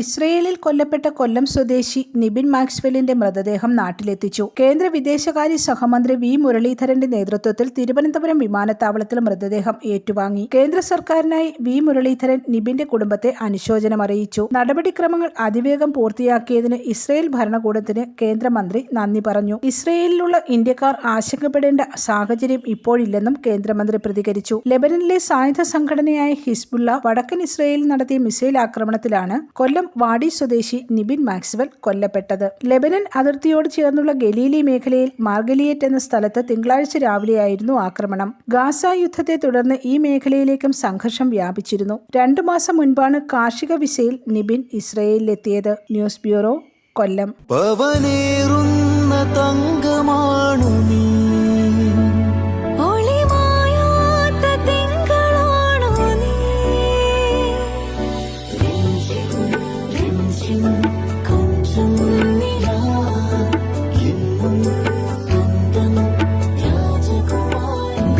ഇസ്രയേലിൽ കൊല്ലപ്പെട്ട കൊല്ലം സ്വദേശി നിബിൻ മാക്സ്വെല്ലിന്റെ മൃതദേഹം നാട്ടിലെത്തിച്ചു. കേന്ദ്ര വിദേശകാര്യ സഹമന്ത്രി വി. മുരളീധരന്റെ നേതൃത്വത്തിൽ തിരുവനന്തപുരം വിമാനത്താവളത്തിൽ മൃതദേഹം ഏറ്റുവാങ്ങി. കേന്ദ്ര സർക്കാരിനായി വി. മുരളീധരൻ നിബിന്റെ കുടുംബത്തെ അനുശോചനം അറിയിച്ചു. നടപടിക്രമങ്ങൾ അതിവേഗം പൂർത്തിയാക്കിയതിന് ഇസ്രയേൽ ഭരണകൂടത്തിന് കേന്ദ്രമന്ത്രി നന്ദി പറഞ്ഞു. ഇസ്രയേലിലുള്ള ഇന്ത്യക്കാർ ആശങ്കപ്പെടേണ്ട സാഹചര്യം ഇപ്പോഴില്ലെന്നും കേന്ദ്രമന്ത്രി പ്രതികരിച്ചു. ലെബനനിലെ സായുധ സംഘടനയായ ഹിസ്ബുള്ള വടക്കൻ ഇസ്രയേലിൽ നടത്തിയ മിസൈൽ ആക്രമണത്തിലാണ് കൊല്ലം വാടി സ്വദേശി നിബിൻ മാക്സ്വൽ കൊല്ലപ്പെട്ടത്. ലെബനൻ അതിർത്തിയോട് ചേർന്നുള്ള ഗലീലി മേഖലയിൽ മാർഗലിയേറ്റ് എന്ന സ്ഥലത്ത് തിങ്കളാഴ്ച രാവിലെയായിരുന്നു ആക്രമണം. ഗാസ യുദ്ധത്തെ തുടർന്ന് ഈ മേഖലയിലേക്കും സംഘർഷം വ്യാപിച്ചിരുന്നു. രണ്ടു മാസം മുൻപാണ് കാർഷിക വിസയിൽ നിബിൻ ഇസ്രയേലിലെത്തിയത്. News bureau Kollam. പവനേറുന്ന രാജകുമാരി